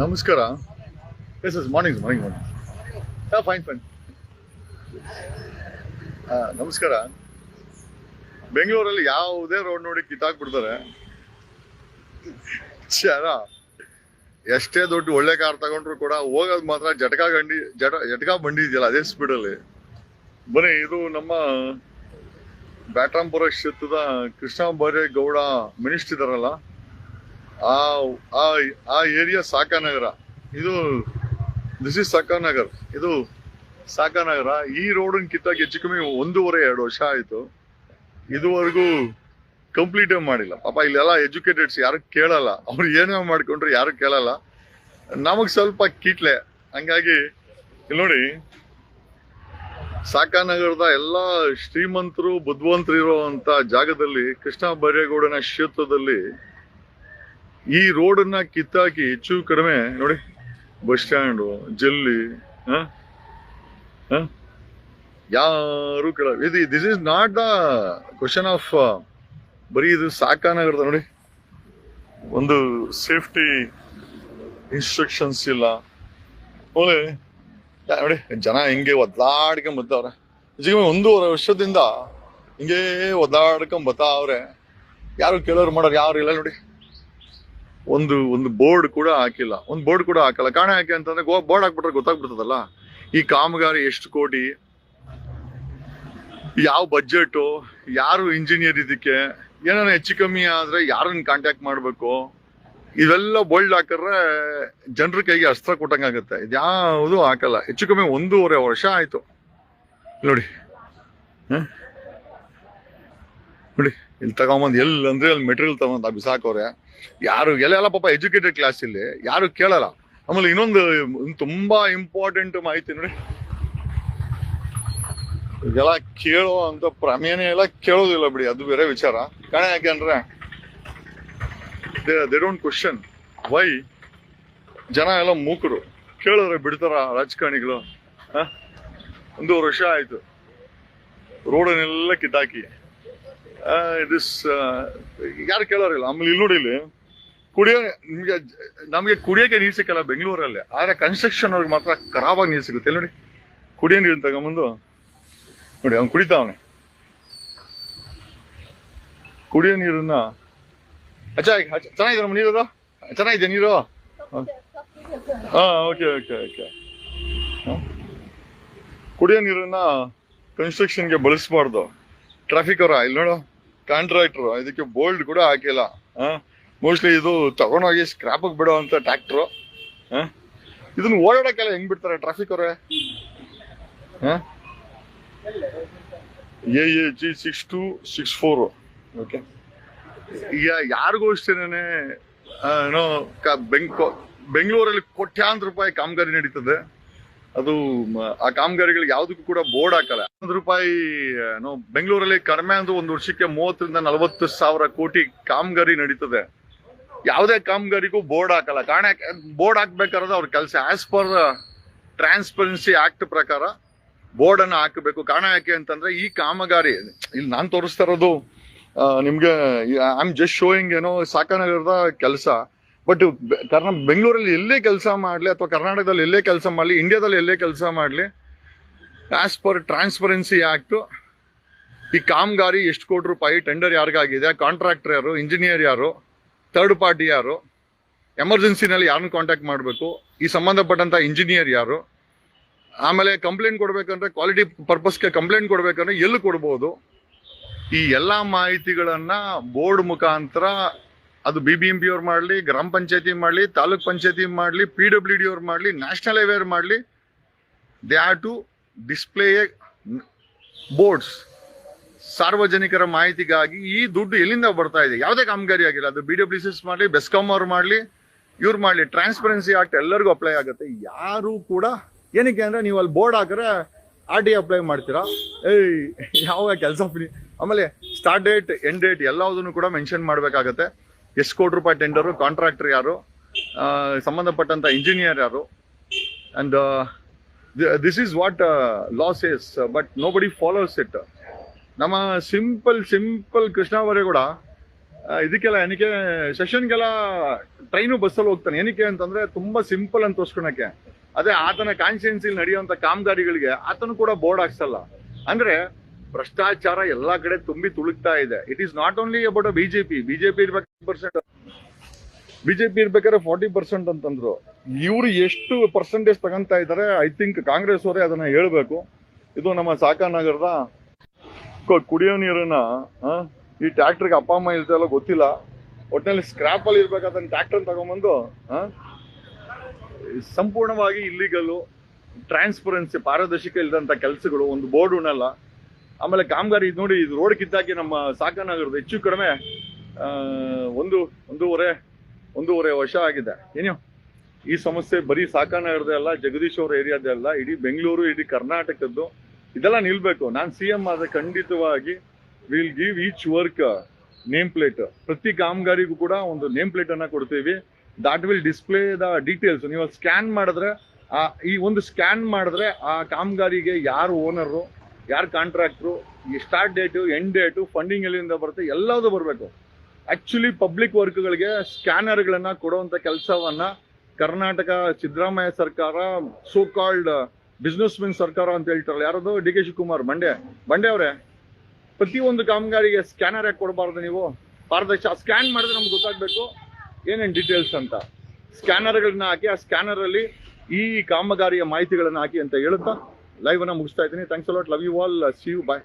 ನಮಸ್ಕಾರ. Yes yes morning morning morning ಹಾಂ fine fine ನಮಸ್ಕಾರ. ಬೆಂಗಳೂರಲ್ಲಿ ಯಾವುದೇ ರೋಡ್ ನೋಡಿ ಕಿತ್ತಾಕ್ಬಿಡ್ತಾರೆ. ಚರ ಎಷ್ಟೇ ದೊಡ್ಡ ಒಳ್ಳೆ ಕಾರ್ ತಗೊಂಡ್ರು ಕೂಡ ಹೋಗೋದು ಮಾತ್ರ ಜಟಕ ಗಂಡಿ, ಜಟ, ಜಟಕ ಬಂಡಿ ಇದೆಯಲ್ಲ, ಅದೇ ಸ್ಪೀಡಲ್ಲಿ ಬನ್ನಿ, ಇದು ನಮ್ಮ ಬ್ಯಾಟ್ರಾಂಪುರ ಕ್ಷೇತ್ರದ ಕೃಷ್ಣ ಬೈರೇಗೌಡ ಮಿನಿಸ್ಟರ್ ಇದಾರಲ್ಲ ಆ ಆ ಏರಿಯಾ ಸಾಕಾನಗರ. ಇದು ದಿಸ್ ಇಸ್ ಸಾಕಾನಗರ್. ಇದು ಸಾಕಾನಗರ. ಈ ರೋಡ್ ಕಿತ್ತಾಗ ಹೆಚ್ಚು ಕಮ್ಮಿ ಒಂದೂವರೆ, ಎರಡು ವರ್ಷ ಆಯ್ತು. ಇದುವರೆಗೂ ಕಂಪ್ಲೀಟ್ ಮಾಡಿಲ್ಲ. ಪಾಪ ಇಲ್ಲೆಲ್ಲ ಎಜುಕೇಟೆಡ್ಸ್ ಯಾರು ಕೇಳಲ್ಲ. ಅವ್ರು ಏನೇ ಮಾಡ್ಕೊಂಡ್ರು ಯಾರು ಕೇಳಲ್ಲ. ನಮಗ್ ಸ್ವಲ್ಪ ಕಿಟ್ಲೆ. ಹಂಗಾಗಿ ಇಲ್ಲಿ ನೋಡಿ, ಸಾಕಾನಗರದ ಎಲ್ಲ ಶ್ರೀಮಂತರು ಬುದ್ಧಿವಂತರು ಇರುವಂತ ಜಾಗದಲ್ಲಿ ಕೃಷ್ಣ ಬೈರೇಗೌಡನ ಕ್ಷೇತ್ರದಲ್ಲಿ ಈ ರೋಡನ್ನ ಕಿತ್ತಾಕಿ ಹೆಚ್ಚು ಕಡಿಮೆ ನೋಡಿ, ಬಸ್ ಸ್ಟ್ಯಾಂಡು, ಜಲ್ಲಿ? ಯಾರು ಕೇಳ ಇದು this is not the question of ಬರೀ ಇದು ಸಾಕಾನಗರದ ನೋಡಿ. ಒಂದು ಸೇಫ್ಟಿ ಇನ್ಸ್ಟ್ರಕ್ಷನ್ಸ್ ಇಲ್ಲ. ಆಮೇಲೆ ನೋಡಿ, ಜನ ಹಿಂಗೆ ಒದ್ದಾಡ್ಕೊಂಡ್ ಬರ್ತಾವ್ರೆ. ನಿಜಕ್ಕೆ ಒಂದೂವರೆ ವರ್ಷದಿಂದ ಹಿಂಗೆ ಒದ್ದಾಡ್ಕೊಂಡ್ ಬರ್ತಾವ್ರೆ. ಯಾರು ಕೇಳೋರು ಮಾಡೋರು ಯಾರು ಇಲ್ಲ ನೋಡಿ. ಒಂದು ಒಂದು ಬೋರ್ಡ್ ಕೂಡ ಹಾಕಿಲ್ಲ. ಒಂದು ಬೋರ್ಡ್ ಕೂಡ ಹಾಕಲ್ಲ. ಕಾರಣ ಯಾಕೆ ಅಂತಂದ್ರೆ ಬೋರ್ಡ್ ಹಾಕ್ಬಿಟ್ರೆ ಗೊತ್ತಾಗ್ಬಿಡ್ತದಲ್ಲ? ಈ ಕಾಮಗಾರಿ ಎಷ್ಟು ಕೋಟಿ? ಯಾವ ಬಜೆಟ್ ಯಾರು ಇಂಜಿನಿಯರ್ ಇದಕ್ಕೆ? ಏನಾರ ಹೆಚ್ಚು ಕಮ್ಮಿ ಆದ್ರೆ ಯಾರನ್ನ ಕಾಂಟ್ಯಾಕ್ಟ್ ಮಾಡಬೇಕು? ಇವೆಲ್ಲ ಬೋಲ್ಡ್ ಹಾಕಿದ್ರೆ ಜನರ ಕೈಗೆ ಅಸ್ತ್ರ ಕೊಟ್ಟಂಗಾಗತ್ತೆ ಇದ್ಯಾವುದು ಹಾಕಲ್ಲ. ಹೆಚ್ಚು ಕಮ್ಮಿ ಒಂದೂವರೆ ವರ್ಷ ಆಯ್ತು. ನೋಡಿ. ಹ? ನೋಡಿ ಇಲ್ಲಿ ತಗೊಂಬಂದ್ ಎಲ್ಲಿ ಅಂದ್ರೆ ಅಲ್ಲಿ ಮೆಟೀರಿಯಲ್ ತಗೊಂತ ಬಿಸಾಕವ್ರೆ ಯಾರು ಎಲ್ಲ ಪಾಪ ಎಜುಕೇಟೆಡ್ ಕ್ಲಾಸ್ ಇಲ್ಲಿ. ಯಾರು ಕೇಳಲ್ಲ. ಆಮೇಲೆ ಇನ್ನೊಂದು ತುಂಬಾ ಇಂಪಾರ್ಟೆಂಟ್ ಮಾಹಿತಿ ನೋಡಿ. ಎಲ್ಲ ಕೇಳೋ ಅಂತ ಪ್ರಮೇಯನೇ ಎಲ್ಲ ಕೇಳೋದಿಲ್ಲ ಬಿಡಿ. ಅದು ಬೇರೆ ವಿಚಾರ. ಕಾಣ ಯಾಕೆ ಅಂದ್ರೆ ದೇ ಡೋಂಟ್ ಕ್ವಶನ್ ವೈ ಜನ ಎಲ್ಲ ಮೂಕರು. ಕೇಳಿದ್ರೆ ಬಿಡ್ತಾರ ರಾಜಕಾರಣಿಗಳು. ಒಂದು ವರ್ಷ ಆಯ್ತು. ರೋಡನ್ನೆಲ್ಲ ಕಿತ್ತಾಕಿ. ದಿಸ್ ಯಾರು ಕೇಳೋರಿಲ್ಲ? ಆಮೇಲೆ ಇಲ್ಲಿ ನೋಡಿ ಇಲ್ಲಿ. ಕುಡಿಯೋ, ನಿಮಗೆ ನಮಗೆ ಕುಡಿಯೋಕೆ ನೀರು ಸಿಕ್ಕಲ್ಲ ಬೆಂಗಳೂರಲ್ಲಿ. ಆದರೆ ಕನ್ಸ್ಟ್ರಕ್ಷನ್ ಅವ್ರಿಗೆ ಮಾತ್ರ ಖರಾಬಾಗಿ ನೀರು ಸಿಗುತ್ತೆ. ನೋಡಿ? ಕುಡಿಯೋ ನೀರು ತಗೊಂಬಂದು. ನೋಡಿ, ಅವ್ನು ಕುಡಿತಾವನೆ ಕುಡಿಯೋ ನೀರನ್ನ. ಅಚ್ಚ ಚೆನ್ನಾಗಿದೆ ಚೆನ್ನಾಗಿದೆ ನೀರು ಚೆನ್ನಾಗಿದೆ ನೀರು? ಹಾಂ ಓಕೆ ಓಕೆ ಓಕೆ ಕುಡಿಯೋ ನೀರನ್ನ ಕನ್ಸ್ಟ್ರಕ್ಷನ್ಗೆ ಬಳಸಬಾರ್ದು. ಟ್ರಾಫಿಕ್ ಅವರ, ಇಲ್ಲಿ ನೋಡು. ಕಾಂಟ್ರಾಕ್ಟ್ರು, ಇದಕ್ಕೆ ಬೋಲ್ಡ್ ಕೂಡ ಹಾಕಿಲ್ಲ. ಮೋಸ್ಟ್ಲಿ ಇದು ತಗೊಂಡೋಗಿ ಸ್ಕ್ರಾಪ್ ಬಿಡೋ ಅಂತ ಟ್ರ್ಯಾಕ್ಟ್ರು ಇದನ್ನ ಓಡಾಡಕ್ಕೆಲ್ಲ ಹೆಂಗ್ ಬಿಡ್ತಾರೆ ಟ್ರಾಫಿಕ್ ಅವರೇ? A A G six two six four okay ಈಗ ಯಾರಿಗೂ ಅಷ್ಟೇನೆ ಏನೋ ಬೆಂಗ್ ಬೆಂಗಳೂರಲ್ಲಿ ಕೋಟ್ಯಾಂತರ ರೂಪಾಯಿ ಕಾಮಗಾರಿ ನಡೀತದೆ. ಅದು ಆ ಕಾಮಗಾರಿಗಳಿಗೆ ಯಾವ್ದಕ್ಕೂ ಕೂಡ ಬೋರ್ಡ್ ಹಾಕಲ್ಲ. ಒಂದು ರೂಪಾಯಿ ಬೆಂಗಳೂರಲ್ಲಿ ಕಡಿಮೆ ಅಂದ್ರೆ ಒಂದು ವರ್ಷಕ್ಕೆ ಮೂವತ್ತರಿಂದ ನಲವತ್ತು ಸಾವಿರ ಕೋಟಿ ಕಾಮಗಾರಿ ನಡೀತದೆ. ಯಾವುದೇ ಕಾಮಗಾರಿಗೂ ಬೋರ್ಡ್ ಹಾಕಲ್ಲ. ಕಾರಣ ಬೋರ್ಡ್ ಹಾಕ್ಬೇಕಾದ್ರೆ ಅವ್ರ ಕೆಲಸ ಆಸ್ ಪರ್ ಟ್ರಾನ್ಸ್ಪರೆನ್ಸಿ ಆಕ್ಟ್ ಪ್ರಕಾರ ಬೋರ್ಡ್ ಅನ್ನು ಹಾಕಬೇಕು. ಕಾರಣ ಯಾಕೆ ಅಂತಂದ್ರೆ ಈ ಕಾಮಗಾರಿ, ಇಲ್ಲಿ ನಾನು ತೋರಿಸ್ತಾ ಇರೋದು ನಿಮ್ಗೆ ಐ ಆಮ್ ಜಸ್ಟ್ ಶೋಯಿಂಗ್ ಏನೋ, ಸಾಕಾನಗರದ ಕೆಲಸ. ಬಟ್ ಕರ್ನಾ ಬೆಂಗಳೂರಲ್ಲಿ ಎಲ್ಲೇ ಕೆಲಸ ಮಾಡಲಿ ಅಥವಾ ಕರ್ನಾಟಕದಲ್ಲಿ ಎಲ್ಲೇ ಕೆಲಸ ಮಾಡಲಿ ಇಂಡಿಯಾದಲ್ಲಿ ಎಲ್ಲೇ ಕೆಲಸ ಮಾಡಲಿ ಆಸ್ ಪರ್ ಟ್ರಾನ್ಸ್ಪರೆನ್ಸಿ ಆ್ಯಕ್ಟು ಈ ಕಾಮಗಾರಿ ಎಷ್ಟು ಕೋಟಿ ರೂಪಾಯಿ ಟೆಂಡರ್ ಯಾರಿಗಾಗಿದೆ ಕಾಂಟ್ರಾಕ್ಟರ್ ಯಾರು ಇಂಜಿನಿಯರ್ ಯಾರು ಥರ್ಡ್ ಪಾರ್ಟಿ ಯಾರು ಎಮರ್ಜೆನ್ಸಿನಲ್ಲಿ ಯಾರನ್ನು ಕಾಂಟ್ಯಾಕ್ಟ್ ಮಾಡಬೇಕು, ಈ ಸಂಬಂಧಪಟ್ಟಂಥ ಇಂಜಿನಿಯರ್ ಯಾರು, ಆಮೇಲೆ ಕಂಪ್ಲೇಂಟ್ ಕೊಡಬೇಕಂದ್ರೆ ಕ್ವಾಲಿಟಿ ಪರ್ಪಸ್ಗೆ ಕಂಪ್ಲೇಂಟ್ ಕೊಡಬೇಕಂದ್ರೆ ಎಲ್ಲಿ ಕೊಡ್ಬೋದು. ಈ ಎಲ್ಲ ಮಾಹಿತಿಗಳನ್ನು ಬೋರ್ಡ್ ಮುಖಾಂತರ ಅದು ಬಿ ಬಿ ಎಂ ಪಿ ಅವ್ರು ಮಾಡಲಿ, ಗ್ರಾಮ ಪಂಚಾಯತಿ ಮಾಡಲಿ, ತಾಲೂಕ್ ಪಂಚಾಯತಿ ಮಾಡಲಿ ಪಿ ಡಬ್ಲ್ಯೂ ಡಿ ಅವ್ರು ಮಾಡಲಿ ನ್ಯಾಷನಲ್ ಹೈವೇ ಮಾಡಲಿ they are to display boards ಸಾರ್ವಜನಿಕರ ಮಾಹಿತಿಗಾಗಿ ಈ ದುಡ್ಡು ಎಲ್ಲಿಂದ ಬರ್ತಾ ಇದೆ? ಯಾವುದೇ ಕಾಮಗಾರಿ ಆಗಿಲ್ಲ. ಅದು ಬಿ ಡಬ್ಲ್ಯೂ ಸಿ ಮಾಡಲಿ ಬೆಸ್ಕಾಂ ಅವ್ರು ಮಾಡಲಿ, ಇವ್ರು ಮಾಡಲಿ. ಟ್ರಾನ್ಸ್ಪರೆನ್ಸಿ ಆಕ್ಟ್ ಎಲ್ಲರಿಗೂ ಅಪ್ಲೈ ಆಗುತ್ತೆ. ಯಾರು ಕೂಡ ಏನಕ್ಕೆ ಅಂದ್ರೆ ನೀವು ಅಲ್ಲಿ ಬೋರ್ಡ್ ಹಾಕಿದ್ರೆ ಆರ್ ಟಿ ಅಪ್ಲೈ ಮಾಡ್ತೀರಾ? ಏಯ್, ಯಾವ ಕೆಲಸ ಆಮೇಲೆ ಸ್ಟಾರ್ಟ್ ಡೇಟ್ ಎಂಡ್ ಡೇಟ್ ಎಲ್ಲದನ್ನು ಕೂಡ ಮೆನ್ಷನ್ ಮಾಡಬೇಕಾಗತ್ತೆ. ಎಷ್ಟು ಕೋಟಿ ರೂಪಾಯಿ ಟೆಂಡರು ಕಾಂಟ್ರಾಕ್ಟರ್ ಯಾರು ಸಂಬಂಧಪಟ್ಟಂತ ಇಂಜಿನಿಯರ್ ಯಾರು. And this is what laws is but nobody follows it ನಮ್ಮ ಸಿಂಪಲ್ ಸಿಂಪಲ್ ಕೃಷ್ಣ ಅವರೇ ಕೂಡ ಇದಕ್ಕೆಲ್ಲ ಏನಕ್ಕೆ ಸೆಷನ್ಗೆಲ್ಲ ಟ್ರೈನು ಬಸ್ಸಲ್ಲಿ ಹೋಗ್ತಾನೆ. ಏನಕ್ಕೆ ಅಂತಂದ್ರೆ ತುಂಬಾ ಸಿಂಪಲ್ ಅಂತ ತೋರ್ಸ್ಕೊಳಕ್ಕೆ. ಅದೇ ಆತನ ಕಾನ್ಸ್ಟಿಟ್ಯೂನ್ಸಿಲ್ ನಡೆಯುವಂತ ಕಾಮಗಾರಿಗಳಿಗೆ ಆತನು ಕೂಡ ಬೋರ್ಡ್ ಹಾಕ್ಸಲ್ಲ. ಅಂದ್ರೆ ಭ್ರಷ್ಟಾಚಾರ ಎಲ್ಲಾ ಕಡೆ ತುಂಬಿ ತುಳುಕ್ತಾ ಇದೆ. It is not only about BJP BJP ಇರ್ಬೇಕು ಪರ್ಸೆಂಟ್ ಬಿಜೆಪಿ ಇರ್ಬೇಕಾದ್ರೆ ಫಾರ್ಟಿ ಪರ್ಸೆಂಟ್ ಅಂತಂದ್ರು. ಇವರು ಎಷ್ಟು ಪರ್ಸೆಂಟೇಜ್ ತಗೊಂತಾ ಇದ್ದಾರೆ ಐ ಥಿಂಕ್ ಕಾಂಗ್ರೆಸ್ ಅವರೇ ಅದನ್ನ ಹೇಳ್ಬೇಕು. ಇದು ನಮ್ಮ ಸಾಕಾನಗರದ ನಗರದ ಕುಡಿಯೋ ನೀರನ್ನ ಈ ಟ್ಯಾಕ್ಟರ್ಗೆ ಅಪ್ಪ ಅಮ್ಮ ಇರ್ತಲ್ಲ ಗೊತ್ತಿಲ್ಲ. ಒಟ್ಟಿನಲ್ಲಿ ಸ್ಕ್ರಾಪ್ ಅಲ್ಲಿ ಇರ್ಬೇಕಾದ್ರೆ ಟ್ರಾಕ್ಟರ್ ತಗೊಂಬಂದು ಆ, ಸಂಪೂರ್ಣವಾಗಿ ಇಲ್ಲಿಗಲು ಟ್ರಾನ್ಸ್ಪರೆನ್ಸಿ ಪಾರದರ್ಶಕ ಇಲ್ಲದಂತ ಕೆಲಸಗಳು ಒಂದು ಬೋರ್ಡ್ ಉಣಲ್ಲ ಆಮೇಲೆ ಕಾಮಗಾರಿ ಇದು ನೋಡಿ, ಇದು ರೋಡ್ ಕಿತ್ತಾಕಿ ನಮ್ಮ ಸಾಕನಗರದ ಹೆಚ್ಚು ಕಡಿಮೆ ಒಂದು, ಒಂದೂವರೆ ಒಂದೂವರೆ ವರ್ಷ ಆಗಿದೆ. ಏನು ಈ ಸಮಸ್ಯೆ ಬರೀ ಸಾಕನಗರದ ಅಲ್ಲ, ಜಗದೀಶ್ ಅವರ ಏರಿಯಾದ ಅಲ್ಲ, ಇಡೀ ಬೆಂಗಳೂರು, ಇಡೀ ಕರ್ನಾಟಕದ್ದು, ಇದೆಲ್ಲ ನಿಲ್ಬೇಕು. ನಾನು ಸಿ ಎಂ ಆದ ಖಂಡಿತವಾಗಿ will give each work name plate ಪ್ರತಿ ಕಾಮಗಾರಿಗೂ ಕೂಡ ಒಂದು ನೇಮ್ ಪ್ಲೇಟ್ ಅನ್ನ ಕೊಡ್ತೀವಿ. That will display the details ನೀವು ಸ್ಕ್ಯಾನ್ ಮಾಡಿದ್ರೆ, ಆ, ಈ ಒಂದು ಸ್ಕ್ಯಾನ್ ಮಾಡಿದ್ರೆ ಆ ಕಾಮಗಾರಿಗೆ ಯಾರು ಓನರು ಯಾರು contractor start date end date funding ಎಲ್ಲಿಂದ ಬರುತ್ತೆ, ಎಲ್ಲದೂ ಬರಬೇಕು. ಆ್ಯಕ್ಚುಲಿ ಪಬ್ಲಿಕ್ ವರ್ಕ್ಗಳಿಗೆ ಸ್ಕ್ಯಾನರ್ಗಳನ್ನು ಕೊಡುವಂತ ಕೆಲಸವನ್ನು ಕರ್ನಾಟಕ ಸಿದ್ದರಾಮಯ್ಯ ಸರ್ಕಾರ ಸೋ ಕಾಲ್ಡ್ ಬಿಸ್ನೆಸ್ ಮೆನ್ ಸರ್ಕಾರ ಅಂತ ಹೇಳ್ತಾರಲ್ಲ, ಯಾರದು? D K Shivakumar, Mandya. Mandya ಅವರೇ, ಪ್ರತಿಯೊಂದು ಕಾಮಗಾರಿಗೆ ಸ್ಕ್ಯಾನರ್ ಯಾಕೆ ಕೊಡಬಾರ್ದು ನೀವು? ಪಾರದರ್ಶಕ ಸ್ಕ್ಯಾನ್ ಮಾಡಿದ್ರೆ ನಮ್ಗೆ ಗೊತ್ತಾಗಬೇಕು, ಏನೇನು ಡೀಟೇಲ್ಸ್ ಅಂತ. ಸ್ಕ್ಯಾನರ್ಗಳನ್ನ ಹಾಕಿ, ಆ ಸ್ಕ್ಯಾನರ್ ಅಲ್ಲಿ ಈ ಕಾಮಗಾರಿಯ ಮಾಹಿತಿಗಳನ್ನ ಹಾಕಿ ಅಂತ ಹೇಳುತ್ತಾ ಲೈವ್ ಅನ್ನ ಮುಗಿಸ್ತಾ ಇದ್ದೀನಿ thanks a lot love you all see you bye